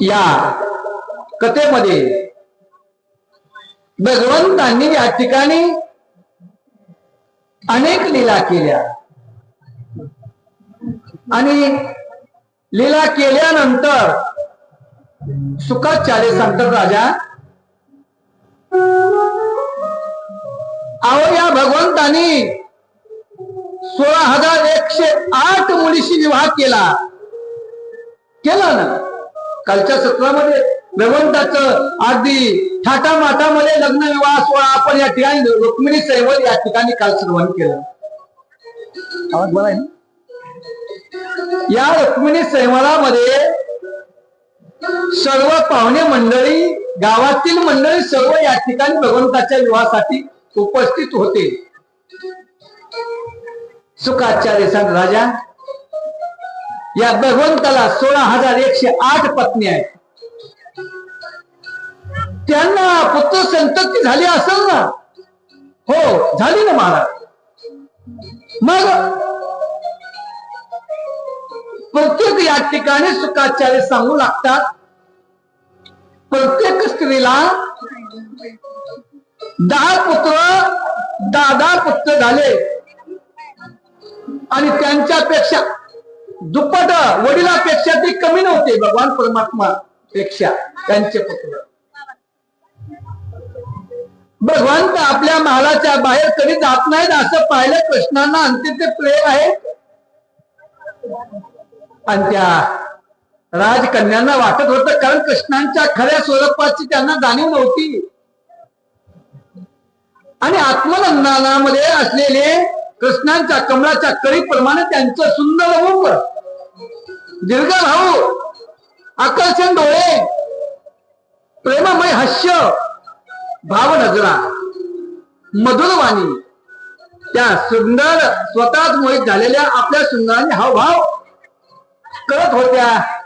या कथेमध्ये भगवंतांनी या ठिकाणी अनेक लीला केल्या. आणि लीला केल्यानंतर सुखाचार्य सांगतात राजा अहो या भगवंतानी सोळा हजार एकशे आठ मुलीशी विवाह केला. केला ना? कालच्या सत्रामध्ये भगवंताचं अगदी ठाटा माटामध्ये लग्न विवाह सोहळा आपण या ठिकाणी रुक्मिणी सैवल या ठिकाणी काल श्रवण केलं. आवाज बरा या रुक्मिणी सैवलामध्ये सर्व पाहुणे मंडळी गावातील मंडळी सर्व या ठिकाणी भगवंताच्या विवाहासाठी उपस्थित होते. सुखाचार्य सांग राजा. या भगवंताला सोळा हजार एकशे आठ पत्नी आहेत. त्यांना पुत्र संतती झाली असेल ना? हो झाली ना महाराज. मग प्रत्येक या ठिकाणी सुखाचार्य सांगू लागतात. प्रत्येक स्त्रीला दहा पुत्र दहा दहा पुत्र झाले. आणि त्यांच्यापेक्षा दुप्पट वडिलापेक्षा ते कमी नव्हते भगवान परमात्मा पेक्षा त्यांचे पुत्र. भगवंत आपल्या महालाच्या बाहेर कधी जात नाहीत असं पाहिलं कृष्णांना अंतिम ते प्रेम आहे. आणि त्या राजकन्यांना वाटत होतं कारण कृष्णांच्या खऱ्या स्वरूपाची त्यांना जाणीव नव्हती. आणि आत्मनंदनामध्ये असलेले कृष्णांच्या कमळाच्या कळीप्रमाणे त्यांचं सुंदर रूप दीर्घ भाऊ आकर्षण डोळे प्रेममय हास्य भाव नजरा मधुर वाणी त्या सुंदर स्वतःच मोहित झालेल्या आपल्या सुंदराने हावभाव करत होत्या.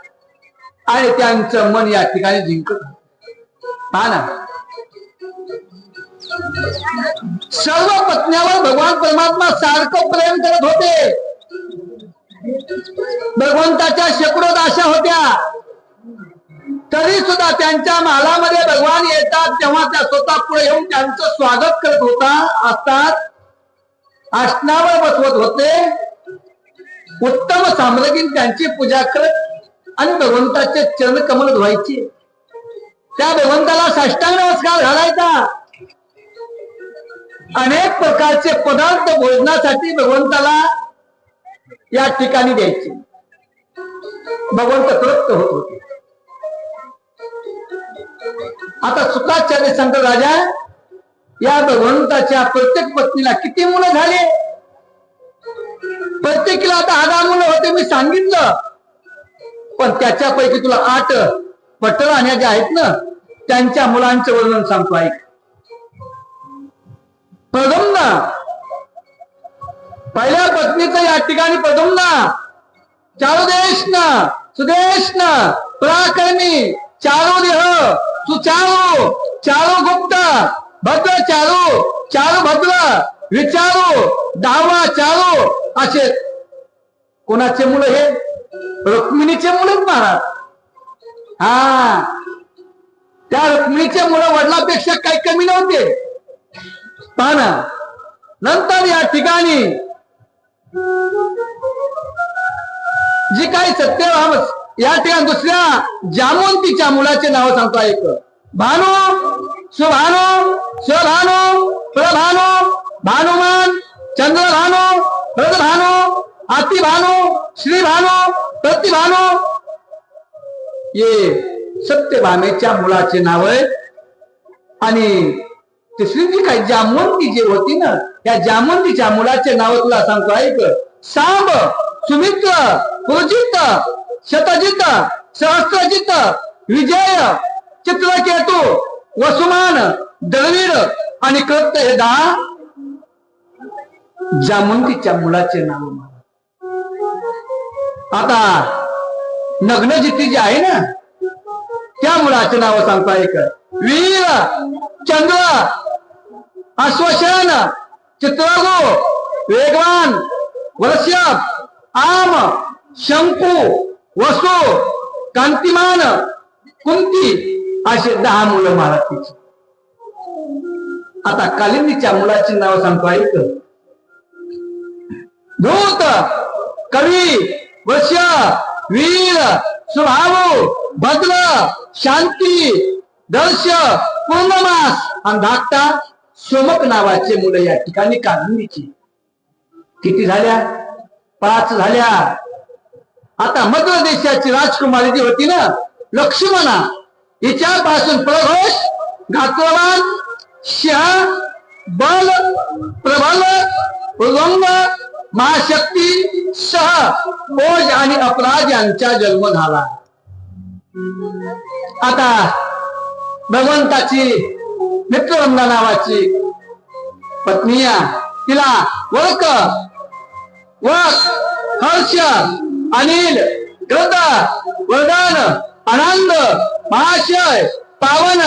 आणि त्यांचं मन या ठिकाणी जिंकत पहा ना? सर्व पत्न्यावर भगवान परमात्मा सारखं प्रेम करत होते. भगवंताच्या शेकडो दाशा होत्या. तरी सुद्धा त्यांच्या मालामध्ये भगवान येतात तेव्हा त्या स्वतः पुढे येऊन त्यांचं स्वागत करत होता असतात. आसनावर बसवत होते. उत्तम साम्राज्ञी त्यांची पूजा करत आणि भगवंताचे चरण कमल धुवायचे. त्या भगवंताला साष्टांग नमस्कार घालायचा. अनेक प्रकारचे पदार्थ भोजनासाठी भगवंताला या ठिकाणी द्यायची. भगवंत तृप्त होत होते. आता सुखाचार्य संत राजा या भगवंताच्या प्रत्येक पत्नीला किती मुलं झाले? प्रत्येकीला आता आधा मुलं होते मी सांगितलं. पण त्याच्यापैकी तुला आठ पटराण्या ज्या आहेत ना त्यांच्या मुलांचं वर्णन सांगतो ऐक. प्रदम्ना पहिल्या पत्नीचं या ठिकाणी प्रथम ना. चारुदेश ना सुदेश ना पराक्रमी चारू देह सुचारू चारू गुप्त भद्र चारू चारू भद्र विचारू दावा चारू असे कोणाचे मुलं हे? रुक्मिणीचे मुलं महाराज. हा. त्या रुक्मिणीचे मुलं वडिलापेक्षा काही कमी नव्हते. पहा ना. नंतर या ठिकाणी जी काही सत्यराम या ठिकाणी दुसऱ्या जामवंतीच्या मुलाचे नाव सांगतो एक. भानू सुभानू स्वभानू प्रभानू भानुमान चंद्र चंद्रभानू प्रदभानू अतिभानू श्रीभानू प्रतिभानू. ये सत्यभामेच्या मुलाचे नाव आहे आणि तिसरी जी काही जामवंती जी होती ना या जामवंतीच्या मुलाचे नाव तुला सांगतो ऐक. सांब सुमित्र पुरजित शतजित सहस्त्रजित विजय चित्रकेतू वसुमान दळवीर आणि कृत हे दहा जामवंतीच्या मुलाचे नाव आता नग्नजिती जी आहे ना त्या मुलाचे नाव सांगतो ऐक. वीर चंद्र अश्वशन चित्रगो वेगवान वर्षभ आम शंकू वसु कांतिमान कुंती असे दहा मुलं महाराज तिची आता कालिंदीच्या मुलाची नाव सांगतो ऐक धूत कवी वश्य वीर स्वभाव भद्र शांती दर्श पूर्णमास आणि धाकटा सोमक नावाचे मुलं या ठिकाणी कालिंदीची किती झाल्या? पाच झाल्या. आता मध्य देशाची राजकुमारी जी होती ना लक्ष्मणा हिच्यापासून प्रघोष घातवान शहा बल प्रबल उलंग महाशक्ती सह बोज आणि अपराध यांचा जन्म झाला. आता भगवंताची मित्रवंदा नावाची पत्नी तिला वळक वक हर्ष अनिल गदा वरदान आनंद महाशय पावन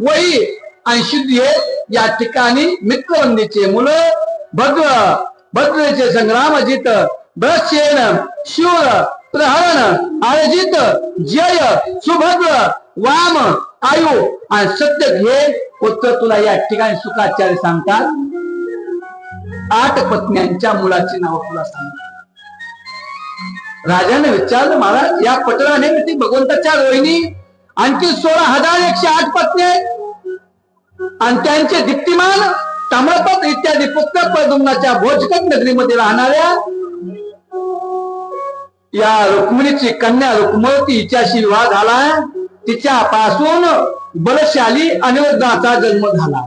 वही आणि या ठिकाणी मित्रवंदीचे मुलं भद्र भद्रेचे संग्राम जित ब्रशेन शूर प्रहरण आयोजित जय सुभद्र वाम आयु आणि सत्य घे उत्तर तुला या ठिकाणी सुखाचार्य सांगतात. आठ पत्न्यांच्या मुलाची नाव तुला सांग राजाने विचारलं महाराज या पटलाने ती भगवंताच्या रोहिणी आणखी सोळा हजार एकशे आठ पत्नी आहेत आणि त्यांचे दीप्तिमान ताम्रपत इत्यादी पुत्र प्रदुम्नाच्या भोजकट नगरीमध्ये राहणाऱ्या या रुक्मिणीची कन्या रुक्मवती हिच्याशी विवाह झाला. तिच्यापासून बलशाली अनिरुद्धाचा जन्म झाला.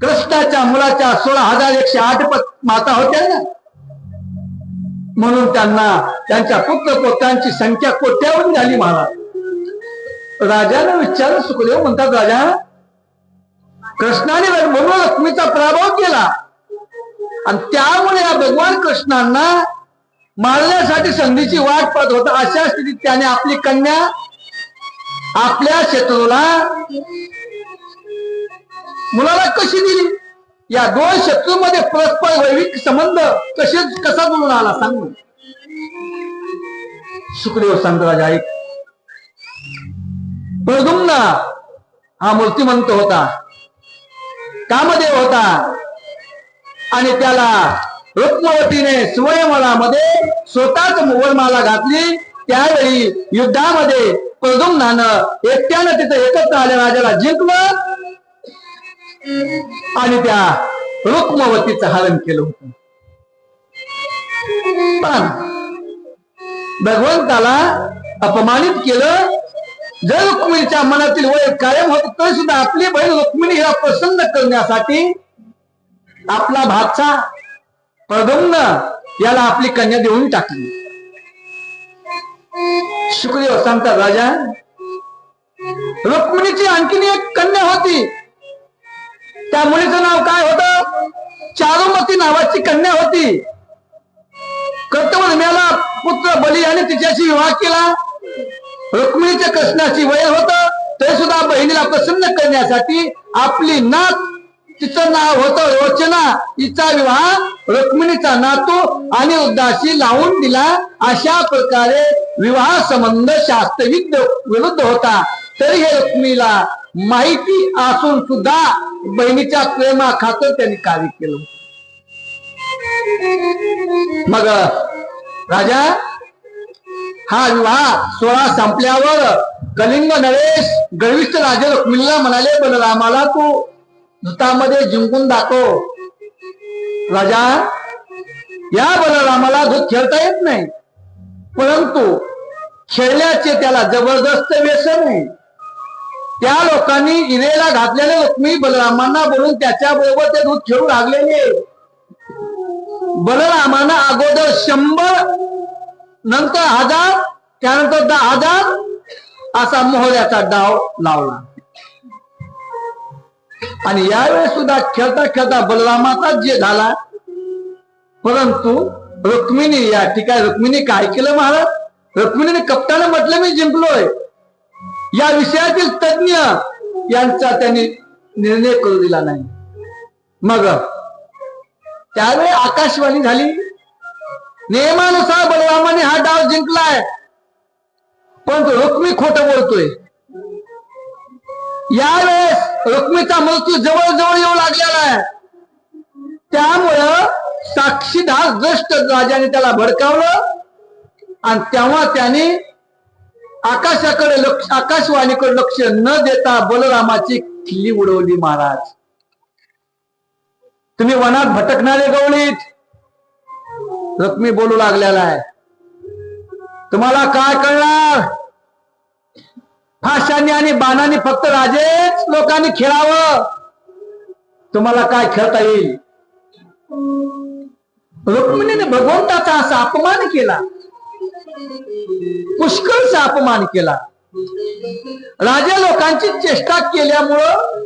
कृष्णाच्या मुलाच्या सोळा हजार एकशे आठ माता होत्या ना? म्हणून त्यांना त्यांच्या पुत्र पोत्रांची संख्या कोट्यावधी झाली महाराज. राजाने विचार सुखदेव म्हणतात राजा कृष्णाने म्हणून लक्ष्मीचा पराभव केला. आणि त्यामुळे या भगवान कृष्णांना मारण्यासाठी संधीची वाट पाहत होता. अशा स्थितीत त्याने आपली कन्या आपल्या शत्रूला मुलाला कशी दिली? या दोन शत्रूमध्ये परस्पर वैविक संबंध कसे कसा जुळून आला? सांग सुखदेव संतराज ऐक प्रदुम्न हा मूर्तिमंत होता. कामदेव होता. आणि त्याला रुक्मवतीने स्वयंवरामध्ये स्वतःच मुघलमाला घातली. त्यावेळी युद्धामध्ये प्रदुम्नानं एकट्यानं तिथं एकत्र आल्या राजाला जिंकलं. आणि त्या रुक्मवतीचं हरण केलं होतं. पण भगवंताला अपमानित केलं. जर रुक्मिणीच्या मनातील वय कायम होत तरी सुद्धा आपली बहीण रुक्मिणी हिला प्रसन्न करण्यासाठी आपला भाचा प्रदुम्न याला आपली कन्या देऊन टाकली. शुक्रदेव सांगतात राजा. रुक्मिणीची आणखीन एक कन्या होती. त्या मुलीचं नाव काय होतं? चारुमती नावाची कन्या होती. कर्तव्याला पुत्र बली याने तिच्याशी विवाह केला. रुक्मिणीच्या कृष्णाची वय होत तरी सुद्धा बहिणीला प्रसन्न करण्यासाठी आपली नात तिचं नाव होतं रोचना तिचा विवाह रुक्मिणीचा नातू आणि उद्दाशी लावून दिला. अशा प्रकारे विवाह संबंध शास्त्रविद विरुद्ध होता. तरी हे रुक्मिणीला माहिती असून सुद्धा बहिणीच्या प्रेमा खातर त्यांनी कार्य केलं. मग राजा हा विवाह सोळा संपल्यावर कलिंग नरेश गर्विष्ठ राजा रुक्मिणीला म्हणाले बलरामाला तू धुतामध्ये जिंकून दाखव. राजा या बलरामाला दूध खेळता येत नाही. परंतु खेळण्याचे त्याला जबरदस्त व्यसन आहे. त्या लोकांनी इरेला घातलेले लक्ष्मी बलरामांना बोलून त्याच्या बरोबर ते दूध खेळू लागलेले बलरामानं अगोदर शंभर नंतर हजार त्यानंतर दहा हजार असा मोहऱ्याचा डाव लावला. आणि यावेळेस सुद्धा खेळता खेळता बलरामाचा जे झाला. परंतु रुक्मिणी या ठिकाणी रुक्मिणी काय केलं महाराज? रुक्मिणीने कप्तान म्हटलं मी जिंकलोय. या विषयातील तज्ञ यांचा त्यांनी निर्णय करू दिला नाही. मग त्यावेळी आकाशवाणी झाली. नियमानुसार बलरामाने हा डाव जिंकलाय. पण रुक्मी खोट बोलतोय. यावेळेस रुक्मीचा मृत्यू जवळजवळ येऊ लागलेला आहे. त्यामुळं साक्षीदार दृष्ट राजाने त्याला भडकावलं आणि तेव्हा त्याने आकाशाकडे लक्ष आकाशवाणीकडे लक्ष न देता बलरामाची खिल्ली उडवली महाराज. तुम्ही वनात भटकणारे गवळीत रक्मी बोलू लागलेला आहे. तुम्हाला काय कळणार? फाशाने आणि बाणाने फक्त राजेच लोकांनी खेळावं. तुम्हाला काय खेळता येईल? रुक्मिणीने भगवंताचा असा अपमान केला. पुष्कळचा अपमान केला. राजा लोकांची चेष्टा केल्यामुळं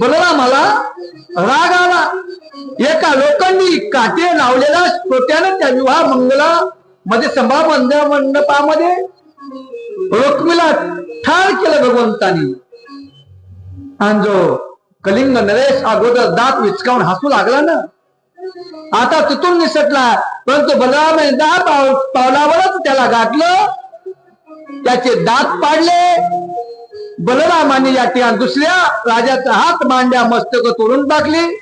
बलरामाला राग आला. एका लोकांनी काटे लावलेला श्रोत्यानं त्या विवाह मंगला मध्ये सभा मंडपामध्ये रुक्मिला ठार केलं भगवंतानी. आणि जो कलिंग नरेश अगोदर दात विचकावून हसू लागला ना? आता तिथून निसटला परंतु बलरामाने दहा पाव पावलावरच त्याला गाठलं. त्याचे दात पाडले. बलरामाने या ठिकाणी दुसऱ्या राजाचा हात मांड्या मस्तक तोडून टाकली.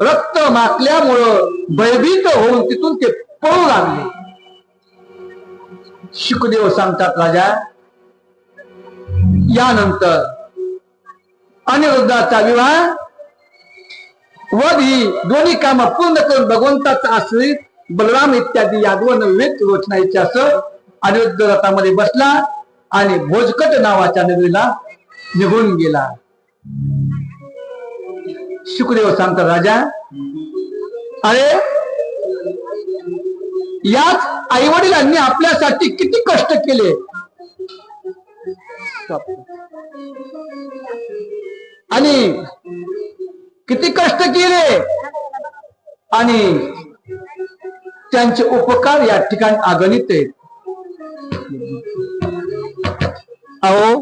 रक्त माकल्यामुळं भयभीत होऊन तिथून ते पळू लागले. शुकदेव सांगतात राजा यानंतर अनिरुद्धाचा विवाह वध ही दोन्ही काम पूर्ण करून भगवंताचा आश्रित बलराम इत्यादी यादवन विविध रोचनाईच्या असं अनिरुद्ध रथामध्ये बसला आणि भोजकट नावाच्या नगरीला निघून गेला. शुकदेव सांगतात राजा अरे याच आई वडिलांनी आपल्यासाठी किती कष्ट केले? आणि किती कष्ट केले. आणि त्यांचे उपकार या ठिकाणी आगणित आहेत. अहो